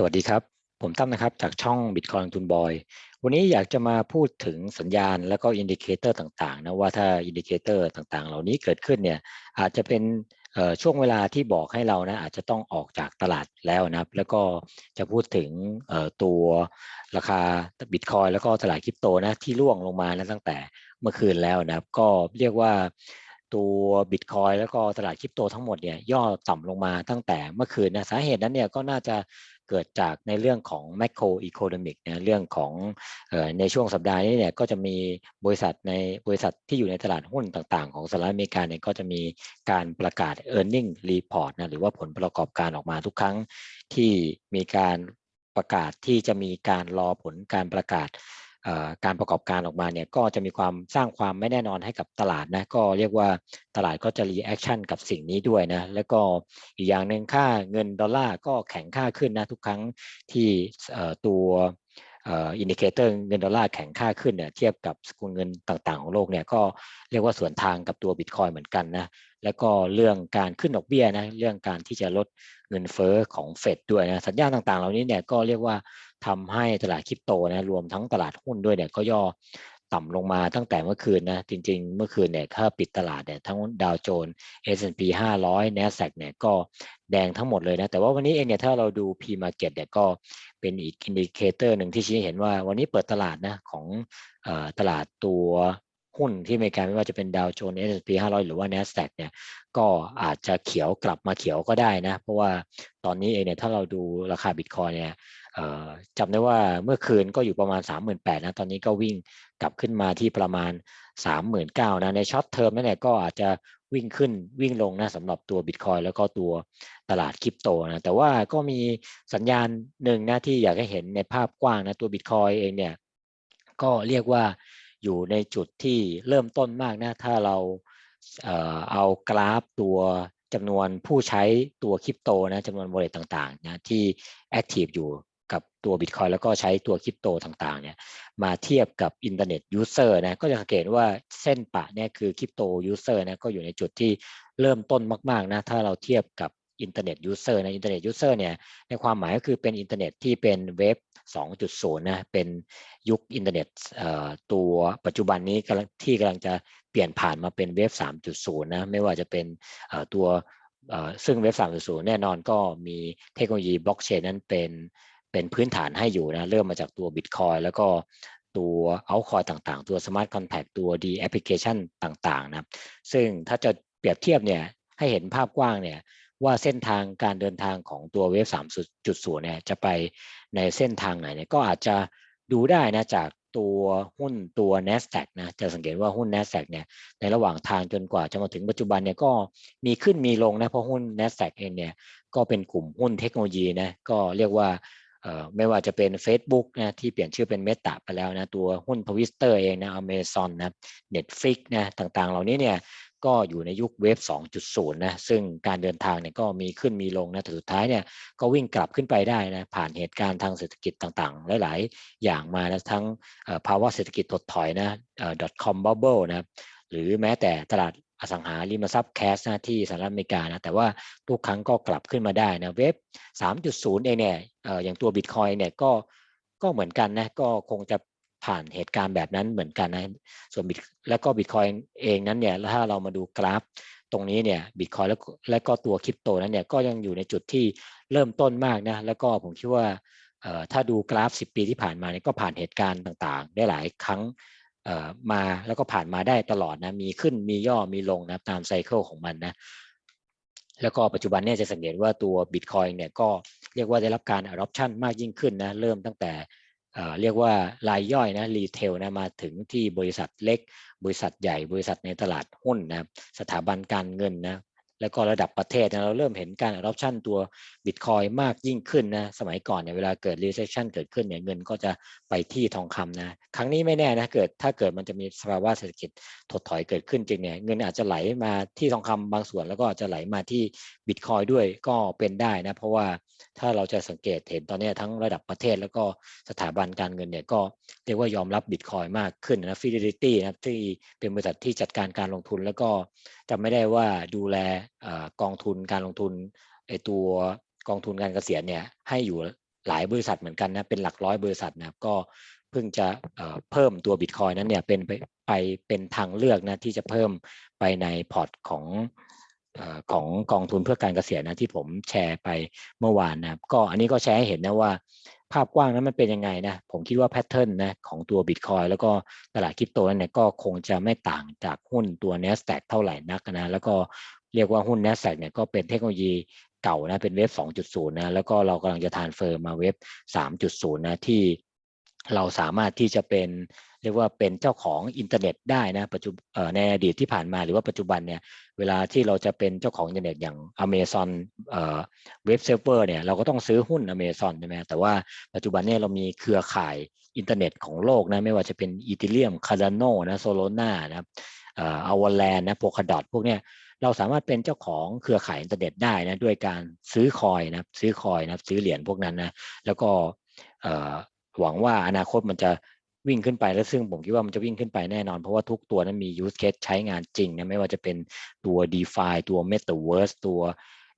สวัสดีครับ ผมตั้มนะครับจากช่อง Bitcoin ทุนบอย วันนี้อยากจะมาพูดถึงสัญญาณและก็อินดิเคเตอร์ต่างๆนะว่าถ้าอินดิเคเตอร์ต่างๆ เหล่านี้เกิดขึ้นเนี่ยอาจจะเป็นช่วงเวลาที่บอกให้เรานะอาจจะต้องออกจากตลาดแล้วนะครับแล้วก็จะพูดถึงตัวราคาบิตคอยแล้วก็ตลาดคริปโตนะที่ร่วงลงมานะตั้งแต่เมื่อคืนแล้วนะครับ ก็เรียกว่าตัวบิตคอยแล้วก็ตลาดคริปโตทั้งหมดเนี่ยย่อต่ำลงมาตั้งแต่เมื่อคืนนะสาเหตุนั้นเนี่ยก็น่าจะ เกิดจากในเรื่องของ macro economic นะเรื่องของในช่วงสัปดาห์นี้เนี่ยก็จะมีบริษัทในบริษัทที่อยู่ในตลาดหุ้นต่างๆ ของสหรัฐอเมริกาเนี่ยก็จะมีการประกาศ e a r n i n g report นะหรือว่าผลประกอบการออกมาทุกครั้งที่มีการประกาศที่จะมีการรอผลการประกาศ การประกอบการออกมาเนี่ยก็จะมีความสร้างความไม่แน่นอนให้กับตลาดนะก็เรียกว่าตลาดก็จะรีแอคชั่นกับสิ่งนี้ด้วยนะแล้วก็อีกอย่างหนึ่งค่าเงินดอลลาร์ก็แข็งค่าขึ้นนะทุกครั้งที่ตัว อินดิเคเตอร์เงินดอลลาร์แข็งค่าขึ้นเนี่ยเทียบกับสกุลเงินต่างๆ ของโลกเนี่ยก็เรียกว่าส่วนทางกับตัวบิตคอยเหมือนกันนะแล้วก็เรื่องการขึ้นดอกเบี้ยนะเรื่องการที่จะลดเงินเฟ้อของเฟดด้วยนะสัญญาณต่างๆ เหล่านี้เนี่ยก็เรียกว่าทำให้ตลาดคริปโตนะรวมทั้งตลาดหุ้นด้วยเนี่ยก็ย่อ ต่ำลงมาตั้งแต่เมื่อคืนนะจริง ๆ เมื่อคืนเนี่ยถ้าปิดตลาดเนี่ยทั้งดาวโจนส์ S&P 500 NASDAQ เนี่ยก็แดงทั้งหมดเลยนะแต่ว่าวันนี้เองเนี่ยถ้าเราดู P Market เนี่ยก็เป็นอีกอินดิเคเตอร์หนึ่งที่ชี้เห็นว่าวันนี้เปิดตลาดนะของตลาดตัว หุ้นที่อเมริกาไม่ว่าจะเป็นดาวโจนส์ S&P 500 หรือว่า NASDAQ เนี่ยก็อาจจะเขียวกลับมาเขียวก็ได้นะ เพราะว่าตอนนี้เองเนี่ยถ้าเราดูราคาบิตคอยเนี่ยจำได้ว่าเมื่อคืนก็อยู่ประมาณ 38,000นะตอนนี้ก็วิ่งกลับขึ้นมาที่ประมาณ 39,000นะในช็อตเทอมนั่นแหละก็อาจจะวิ่งขึ้นวิ่งลงนะสำหรับตัวบิตคอยแล้วก็ตัวตลาดคริปโตนะแต่ว่าก็มีสัญญาณหนึ่งนะที่อยากให้เห็นในภาพกว้างนะตัวบิตคอยเองเนี่ยก็เรียกว่า อยู่ในจุดที่เริ่มต้นมากนะถ้าเราเอากราฟตัวจำนวนผู้ใช้ตัวคริปโตนะจำนวนบริษัทต่างๆนะที่แอคทีฟอยู่กับตัว Bitcoin แล้วก็ใช้ตัวคริปโตต่างๆเนี่ยมาเทียบกับอินเทอร์เน็ตยูเซอร์นะก็จะสังเกตว่าเส้นปะเนี่ยคือคริปโตยูเซอร์นะก็อยู่ในจุดที่เริ่มต้นมากๆนะถ้าเราเทียบกับ อินเทอร์เน็ตยูเซอร์นะอินเทอร์เน็ตยูเซอร์เนี่ยในความหมายก็คือเป็นอินเทอร์เน็ตที่เป็นเว็บ 2.0 นะเป็นยุคอินเทอร์เน็ตตัวปัจจุบันนี้กำลังที่กำลังจะเปลี่ยนผ่านมาเป็นเว็บ 3.0 นะไม่ว่าจะเป็นตัวซึ่งเว็บ 3.0 แน่นอนก็มีเทคโนโลยีบล็อกเชนนั้นเป็นเป็นพื้นฐานให้อยู่นะเริ่มมาจากตัว Bitcoin แล้วก็ตัวเอาคอยต่างๆ ตัว Smart Contract ตัว D Application ต่างๆนะซึ่งถ้าจะเปรียบเทียบเนี่ยให้เห็นภาพกว้างเนี่ย ว่าเส้นทางการเดินทางของตัวเวฟ3.0เนี่ยจะไปในเส้นทางไหนเนี่ยก็อาจจะดูได้นะจากตัวหุ้นตัว NASDAQ นะจะสังเกตว่าหุ้น NASDAQ เนี่ยในระหว่างทางจนกว่าจะมาถึงปัจจุบันเนี่ยก็มีขึ้นมีลงนะเพราะหุ้น NASDAQ เองเนี่ยก็เป็นกลุ่มหุ้นเทคโนโลยีนะก็เรียกว่าไม่ว่าจะเป็น Facebook นะที่เปลี่ยนชื่อเป็นเมตาไปแล้วนะตัวหุ้นทวิสเตอร์เองนะอเมซอนนะ Netflix นะต่างๆ เหล่านี้เนี่ย ก็อยู่ในยุคเวฟ 2.0 นะ ซึ่งการเดินทางเนี่ยก็มีขึ้นมีลงนะแต่สุดท้ายเนี่ยก็วิ่งกลับขึ้นไปได้นะ ผ่านเหตุการณ์ทางเศรษฐกิจต่างๆ หลายๆ อย่างมานะ ทั้งภาวะเศรษฐกิจถดถอยนะ .com bubble นะ หรือแม้แต่ตลาดอสังหาริมทรัพย์แคสนะที่สหรัฐอเมริกานะ แต่ว่าทุกครั้งก็กลับขึ้นมาได้นะ เว็บ3.0 เองเนี่ยอย่างตัวบิตคอยเนี่ยก็ก็เหมือนกันนะ ก็คงจะ ผ่านเหตุการณ์แบบนั้นเหมือนกันนะส่วนบิตแล้วก็บิตคอยเองนั้นเนี่ยถ้าเรามาดูกราฟ ตรงนี้เนี่ยบิตคอยแล้วและก็ตัวคริปโตนั้นเนี่ยก็ยังอยู่ในจุดที่เริ่มต้นมากนะแล้วก็ผมคิดว่าถ้าดูกราฟ 10 ปีที่ผ่านมาเนี่ยก็ผ่านเหตุการณ์ต่างๆ ได้หลายครั้งมาแล้วก็ผ่านมาได้ตลอดนะมีขึ้นมีย่อมีลงนะตามไซเคิลของมันนะแล้วก็ปัจจุบันเนี่ยจะสังเกตว่าตัว Bitcoin เนี่ยก็เรียกว่าได้รับการ adoption มากยิ่งขึ้นนะเริ่มตั้งแต่ เรียกว่ารายย่อยนะรีเทลนะมาถึงที่บริษัทเล็ก บริษัทใหญ่ บริษัทในตลาดหุ้นนะสถาบันการเงินนะ แล้วก็ระดับประเทศนะเราเริ่มเห็นการ adoption ตัวบิตคอยมากยิ่งขึ้นนะสมัยก่อนเนี่ยเวลาเกิด recession เกิดขึ้นเนี่ยเงินก็จะไปที่ทองคำนะครั้งนี้ไม่แน่นะเกิดถ้าเกิดมันจะมีสภาวะเศรษฐกิจถดถอยเกิดขึ้นจริงเนี่ยเงินอาจจะไหลมาที่ทองคำบางส่วนแล้วก็อาจจะไหลมาที่บิตคอยด้วยก็เป็นได้นะเพราะว่าถ้าเราจะสังเกตเห็นตอนนี้ทั้งระดับประเทศแล้วก็สถาบันการเงินเนี่ยก็เรียกว่ายอมรับบิตคอยมากขึ้นนะฟิลิ i ตี้นะที่เป็นบริษัทที่จัดการการลงทุนแล้วก็ จะไม่ได้ว่าดูแลกองทุนการลงทุนไอตัวกองทุนการเกษียณเนี่ยให้อยู่หลายบริษัทเหมือนกันนะเป็นหลักร้อยบริษัทนะครับก็เพิ่งจะเพิ่มตัวบิตคอยนั้นเนี่ยเป็นไปไปเป็นทางเลือกนะที่จะเพิ่มไปในพอร์ตของอของกองทุนเพื่อการเกษียณนะที่ผมแชร์ไปเมื่อวานนะครับก็อันนี้ก็แชร์ให้เห็นนะว่า ภาพกว้างนั้นมันเป็นยังไงนะ ผมคิดว่าแพทเทิร์นนะของตัวบิตคอยแล้วก็ตลาดคริปโตนั้นเนี่ยก็คงจะไม่ต่างจากหุ้นตัว n a s d a q เท่าไหร่นักนะ แล้วก็เรียกว่าหุ้น n a s d a q เนี่ยก็เป็นเทคโนโลยีเก่านะเป็นเว็บ 2.0 นะ แล้วก็เรากำลังจะทานเฟอร์มาเว็บ 3.0 นะ ที่ เราสามารถที่จะเป็นเรียกว่าเป็นเจ้าของอินเทอร์เน็ตได้นะปัจจุในอดีตที่ผ่านมาหรือว่าปัจจุบันเนี่ยเวลาที่เราจะเป็นเจ้าของอินเทอร์เน็ตอย่าง Amazon เอ่อเว็บเซิร์ฟเวอร์เนี่ยเราก็ต้องซื้อหุ้น Amazon ใช่ไหมแต่ว่าปัจจุบันเนี่ยเรามีเครือข่ายอินเทอร์เน็ตของโลกนะไม่ว่าจะเป็นอีเทเรียมคาร์ดานโนนะโซโลนานะครับเอ่ออวอลแลนนะโพคาดอทพวกเนี้ยเราสามารถเป็นเจ้าของเครือข่ายอินเทอร์เน็ตได้นะด้วยการซื้อคอยนะซื้อคอยนะซื้อเหรียญพวกนั้นนะแล้วก็ หวังว่าอนาคตมันจะวิ่งขึ้นไปแล้วซึ่งผมคิดว่ามันจะวิ่งขึ้นไปแน่นอน เพราะว่าทุกตัวนั้นมี use case ใช้งานจริงนะไม่ว่าจะเป็นตัว DeFi ตัว Metaverse ตัว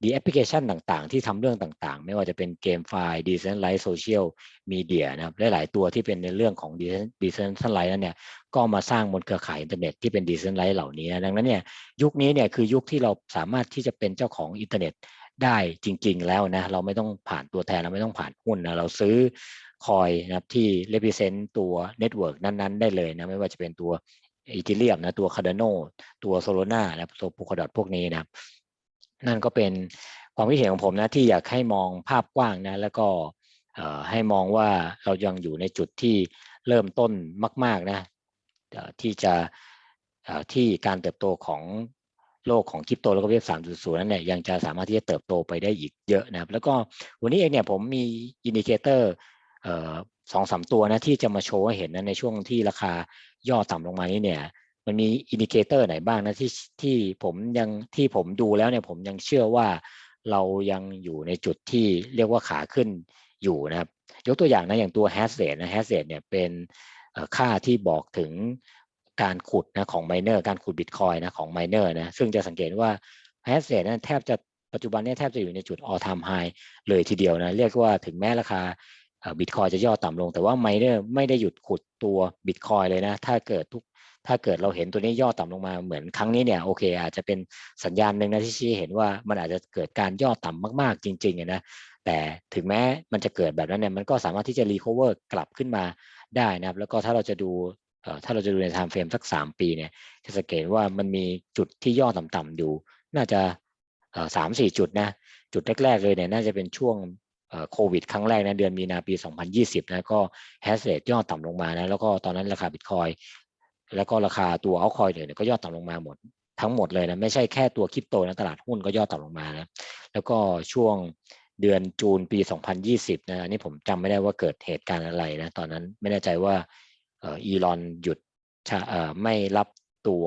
ดีแอปพลิเคชันต่างๆ ที่ทำเรื่องต่างๆ ไม่ว่าจะเป็นเกมไฟล์ดีเซนไลท์โซเชียลมีเดียนะครับหลายๆตัวที่เป็นในเรื่องของดีเซนไลท์นั้นเนี่ยก็มาสร้างบนเครือข่ายอินเทอร์เน็ตที่เป็นดีเซนไลท์เหล่านี้ดังนั้นเนี่ยยุคนี้เนี่ยคือยุคที่เราสามารถที่จะเป็นเจ้าของอินเทอร์เน็ตได้จริง ๆ แล้วนะเราไม่ต้องผ่านตัวแทนเราไม่ต้องผ่านหุ้นนะเราซื้อ คอยนะครับที่ represent ตัวเน็ตเวิร์กนั้นๆ ได้เลยนะไม่ว่าจะเป็นตัวอีทีเรียมนะตัว Cardano ตัว Solana นะตัว Polkadot พวกนี้นะครับ นั่นก็เป็นความคิดเห็นของผมนะที่อยากให้มองภาพกว้างนะแล้วก็ให้มองว่าเรายังอยู่ในจุดที่เริ่มต้นมาก ๆนะที่จะที่การเติบโตของโลกของคริปโตแล้วก็เว็บ 3.0 นั้นเนี่ยยังจะสามารถที่จะเติบโตไปได้อีกเยอะนะครับ แล้วก็วันนี้เองเนี่ยผมมีอินดิเคเตอร์ สองสามตัวนะที่จะมาโชว์ให้เห็นนะในช่วงที่ราคาย่อต่ำลงมานี้เนี่ยมันมีอินดิเคเตอร์ไหนบ้างนะที่ที่ผมยังที่ผมดูแล้วเนี่ยผมยังเชื่อว่าเรายังอยู่ในจุดที่เรียกว่าขาขึ้นอยู่นะครับ ยกตัวอย่างนะอย่างตัว hash rate นะ hash rate เนี่ยเป็นค่าที่บอกถึงการขุดนะของ miner การขุด bitcoin นะของ miner นะซึ่งจะสังเกตว่า hash rate นั้นแทบจะปัจจุบันนี้แทบจะอยู่ในจุด all time high เลยทีเดียวนะ เรียกว่าถึงแม้ราคา บิตคอยจะย่อต่ำลง แต่ว่าไมเนอร์ไม่ได้หยุดขุดตัวบิตคอยเลยนะ ถ้าเกิดทุกถ้าเกิดเราเห็นตัวนี้ย่อต่ำลงมาเหมือนครั้งนี้เนี่ยโอเค อาจจะเป็นสัญญาณหนึ่งนะที่ชี้เห็นว่ามันอาจจะเกิดการย่อต่ำมากๆจริงๆนะแต่ถึงแม้มันจะเกิดแบบนั้นเนี่ยมันก็สามารถที่จะรีคอเวอร์กลับขึ้นมาได้นะครับ แล้วก็ถ้าเราจะดูถ้าเราจะดูในไทม์เฟรมสัก 3 ปีเนี่ยจะสังเกตว่ามันมีจุดที่ย่อต่ำๆอยู่ น่าจะสามสี่จุดนะ จุดแรก ๆ เลยเนี่ยน่าจะเป็นช่วง โควิดครั้งแรกนะเดือนมีนาปี 2020นะก็แฮชเรทย่อต่ำลงมานะแล้วก็ตอนนั้นราคาบิตคอยแล้วก็ราคาตัวเอาคอยเนี่ยก็ย่อต่ำลงมาหมดทั้งหมดเลยนะไม่ใช่แค่ตัวคริปโตนะตลาดหุ้นก็ย่อต่ำลงมานะแล้วก็ช่วงเดือนจูนปี 2020นะนี่ผมจำไม่ได้ว่าเกิดเหตุการณ์อะไรนะตอนนั้นไม่แน่ใจว่าอีลอนหยุดไม่รับตัว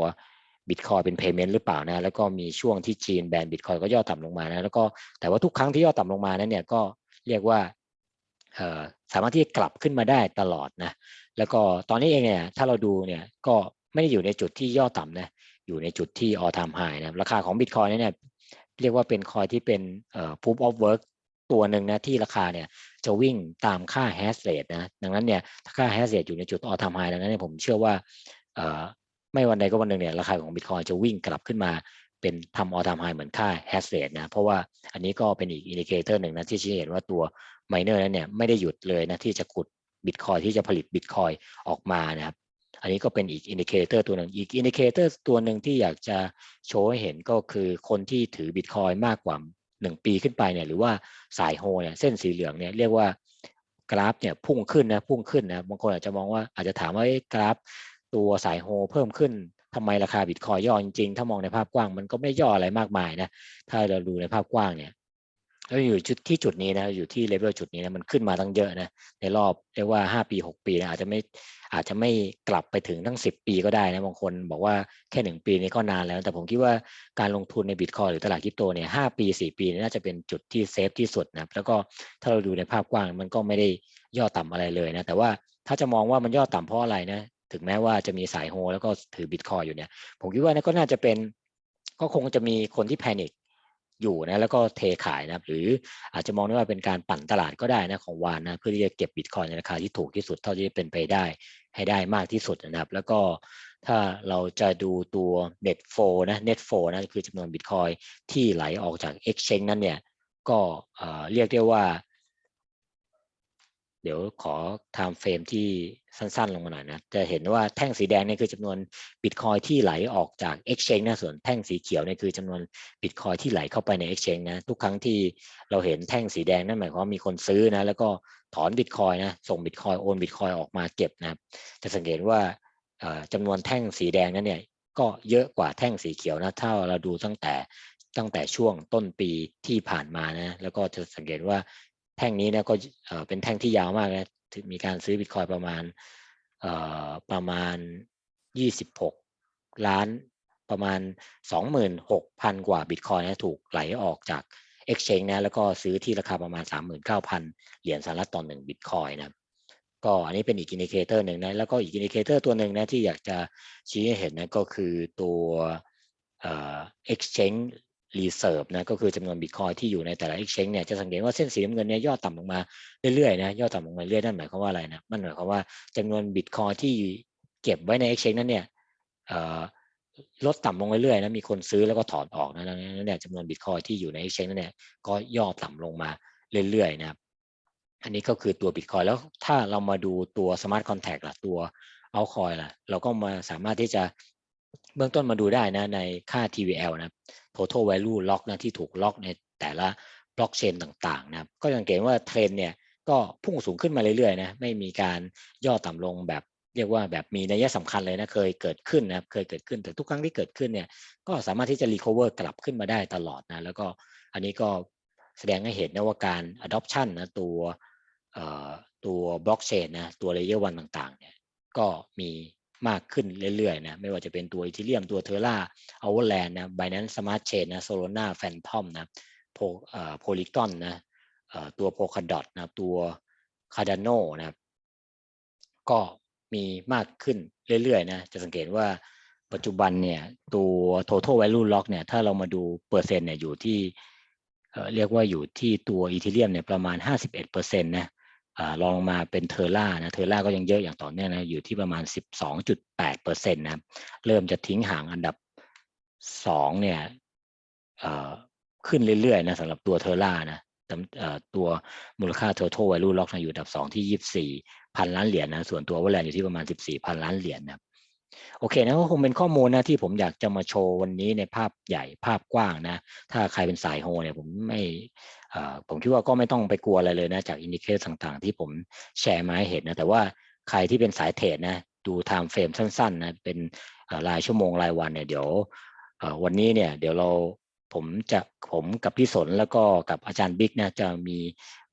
บิตคอยเป็นเพย์เมนต์หรือเปล่านะแล้วก็มีช่วงที่จีนแบนบิตคอยก็ย่อต่ำลงมานะแล้วก็แต่ว่าทุกครั้งที่ย่อต่ำลงมานั้นเนี่ยก็ เรียกว่าสามารถที่จะกลับขึ้นมาได้ตลอดนะแล้วก็ตอนนี้เองเนี่ยถ้าเราดูเนี่ยก็ไม่ได้อยู่ในจุดที่ย่อต่ำนะอยู่ในจุดที่ all time high นะราคาของ Bitcoin เนี่ยเรียกว่าเป็นคอยที่เป็น proof of work ตัวหนึ่งนะที่ราคาเนี่ยจะวิ่งตามค่า hash rate นะดังนั้นเนี่ยถ้าค่า hash rate อยู่ในจุด all time high ดังนั้นเนี่ยผมเชื่อว่าไม่วันใดก็วันหนึ่งเนี่ยราคาของ Bitcoin จะวิ่งกลับขึ้นมา เป็นทำ all time high เหมือนค่า hash rate นะเพราะว่าอันนี้ก็เป็นอีกอินดิเคเตอร์หนึ่งนะที่ชี้เห็นว่าตัวไมเนอร์นั้นเนี่ยไม่ได้หยุดเลยนะที่จะขุดบิตคอยที่จะผลิตบิตคอยออกมานะครับอันนี้ก็เป็นอีกอินดิเคเตอร์ตัวหนึ่งอีกอินดิเคเตอร์ตัวหนึ่งที่อยากจะโชว์ให้เห็นก็คือคนที่ถือบิตคอยมากกว่า 1 ปีขึ้นไปเนี่ยหรือว่าสายโฮเนี่ยเส้นสีเหลืองเนี่ยเรียกว่ากราฟเนี่ยพุ่งขึ้นนะพุ่งขึ้นนะบางคนอาจจะมองว่าอาจจะถามว่ากราฟตัวสายโฮเพิ่มขึ้น ทำไมราคาบิตคอยย่อจริงๆถ้ามองในภาพกว้างมันก็ไม่ย่ออะไรมากมายนะถ้าเราดูในภาพกว้างเนี่ยแล้วอยู่จุดที่จุดนี้นะอยู่ที่เลเวลจุดนี้นะมันขึ้นมาตั้งเยอะนะในรอบเรียกว่า 5 ปี 6 ปีนะอาจจะไม่อาจจะไม่กลับไปถึงทั้ง 10 ปีก็ได้นะบางคนบอกว่าแค่ 1 ปีนี้ก็นานแล้ว แต่ผมคิดว่าการลงทุนในบิตคอยหรือตลาดคริปโตเนี่ยหปี 4 ปีน่าจะเป็นจุดที่เซฟที่สุดนะแล้วก็ถ้าเราดูในภาพกว้างมันก็ไม่ได้ย่อต่ำอะไรเลยนะแต่ว่าถ้าจะมองว่ามันย่อต่ำเพราะอะไรนะ ถึงแม้ว่าจะมีสายโฮแล้วก็ถือบิตคอยอยู่เนี่ย ผมคิดว่านั่นก็น่าจะเป็นก็คงจะมีคนที่แพนิคอยู่นะแล้วก็เทขายนะครับ หรืออาจจะมองได้ว่าเป็นการปั่นตลาดก็ได้นะของวานนะเพื่อที่จะเก็บบิตคอยในราคาที่ถูกที่สุดเท่าที่จะเป็นไปได้ให้ได้มากที่สุดนะครับ แล้วก็ถ้าเราจะดูตัว net flow นะ net flow นะคือจำนวนบิตคอยที่ไหลออกจาก exchange นั้นเนี่ยก็เรียกได้ว่า เดี๋ยวขอ time frame ที่สั้นๆ ลงมาหน่อยนะ จะเห็นว่าแท่งสีแดงนี่คือจำนวนบิตคอยที่ไหลออกจาก exchange นะส่วนแท่งสีเขียวนี่คือจำนวนบิตคอยที่ไหลเข้าไปใน exchange นะทุกครั้งที่เราเห็นแท่งสีแดงนั่นหมายความว่ามีคนซื้อนะแล้วก็ถอนบิตคอยนะส่งบิตคอยโอนบิตคอยออกมาเก็บนะจะสังเกตว่าจำนวนแท่งสีแดงนั้นเนี่ยก็เยอะกว่าแท่งสีเขียวนะถ้าเราดูตั้งแต่ตั้งแต่ช่วงต้นปีที่ผ่านมานะแล้วก็จะสังเกตว่า แท่งนี้นะก็เป็นแท่งที่ยาวมากนะถึงมีการซื้อบิตคอยประมาณประมาณ 26 ล้านประมาณ 26,000 กว่าบิตคอยนะถูกไหลออกจาก Exchange นะแล้วก็ซื้อที่ราคาประมาณ 39,000 เหรียญสหรัฐต่อหนึ่งบิตคอยนะก็อันนี้เป็นอีกอินดิเคเตอร์หนึ่งนะแล้วก็อีกอินดิเคเตอร์ตัวหนึ่งนะที่อยากจะชี้ให้เห็นนะก็คือตัวเอ่อ exchange reserve นะก็คือจำนวนบิตคอยที่อยู่ในแต่ละ exchange เนี่ยจะสังเกตว่าเส้นสีน้ำเงินเนี่ยย่อต่ำลงมาเรื่อยๆนะย่อต่ำลงมาเรื่อยนั่นหมายความว่าอะไรนะมันหมายความว่าจำนวนบิตคอยที่เก็บไว้ใน exchange นั้นเนี่ยลดต่ำลงเรื่อยๆนะมีคนซื้อแล้วก็ถอนออกนะนั้นเนี่ยจำนวนบิตคอยที่อยู่ใน exchange นั้นเนี่ยก็ย่อต่ำลงมาเรื่อยๆนะครับอันนี้ก็คือตัว Bitcoin แล้วถ้าเรามาดูตัว Smart Contract ล่ะตัว Altcoin ล่ะ เราก็มาสามารถที่จะ เบื้องต้นมาดูได้นะในค่า TVL นะ Total Value Lock นะที่ถูกล็อกในแต่ละบล็อกเชนต่างๆนะก็สังเกตว่าเทรนเนี่ยก็พุ่งสูงขึ้นมาเรื่อยๆนะไม่มีการย่อต่ำลงแบบเรียกว่าแบบมีนัยสำคัญเลยนะเคยเกิดขึ้นนะครับเคยเกิดขึ้นแต่ทุกครั้งที่เกิดขึ้นเนี่ยก็สามารถที่จะ recover กลับขึ้นมาได้ตลอดนะแล้วก็อันนี้ก็แสดงให้เห็นนะว่าการ adoption นะตัวตัวบล็อกเชนนะตัว layer 1ต่างๆเนี่ยก็มี มากขึ้นเรื่อยๆนะไม่ว่าจะเป็นตัว Ethereum ตัว Terra Avalanche นะ Binance Smart Chain นะ Solana Phantom นะโพเอ่อ Polygon นะตัว Polkadot นะตัว Cardano นะครับก็มีมากขึ้นเรื่อยๆนะจะสังเกตว่าปัจจุบันเนี่ยตัว total value lock เนี่ยถ้าเรามาดูเปอร์เซ็นต์เนี่ยอยู่ที่เรียกว่าอยู่ที่ตัว Ethereum เนี่ยประมาณ 51%นะ อ่ารองมาเป็นเทอร่านะเทอร่าก็ยังเยอะอย่างต่อเนื่องนะอยู่ที่ประมาณ 12.8%นะครับเริ่มจะทิ้งห่างอันดับ 2 เนี่ยขึ้นเรื่อยๆนะสำหรับตัวเทอร่านะต,ตัวมูลค่า total value lock นะอยู่อันดับ 2 ที่ 24 พันล้านเหรียญนะส่วนตัววอลเลนอยู่ที่ประมาณ 14 พันล้านเหรียญนะครับ โอเคนะก็คงเป็นข้อมูลนะที่ผมอยากจะมาโชว์วันนี้ในภาพใหญ่ภาพกว้างนะ ถ้าใครเป็นสายโฮเนี่ยผมไม่ผมคิดว่าก็ไม่ต้องไปกลัวอะไรเลยนะจากอินดิเคเตอร์ต่างๆ ที่ผมแชร์มาให้เห็นนะแต่ว่าใครที่เป็นสายเทรดนะดูไทม์เฟรมสั้นๆนะเป็นรายชั่วโมงรายวันเนี่ยเดี๋ยววันนี้เนี่ยเดี๋ยวเรา ผมจะผมกับพี่สนแล้วก็กับอาจารย์บิ๊กนะจะมี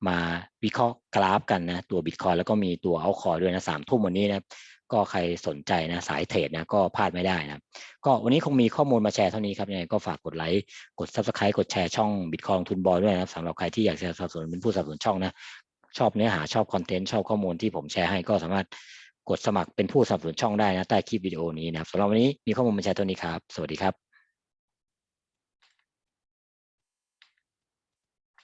มาวิเคราะห์กราฟกันนะตัวบิตคอยแล้วก็มีตัวเอาคอยด้วยนะสามทุ่มวันนี้นะก็ใครสนใจนะสายเทรดนะก็พลาดไม่ได้นะก็วันนี้คงมีข้อมูลมาแชร์เท่านี้ครับยังไงก็ฝากกดไลค์กด subscribe กดแชร์ช่องบิตคอยทุนบอยด้วยนะครับสำหรับใครที่อยากจะสนับสนุนเป็นผู้สนับสนุนช่องนะชอบเนื้อหาชอบคอนเทนต์ชอบข้อมูลที่ผมแชร์ให้ก็สามารถกดสมัครเป็นผู้สนับสนุนช่องได้นะใต้คลิปวิดีโอนี้นะครับสำหรับวันนี้มีข้อมูลมาแชร์เท่านี้ครับ สวัสดีครับ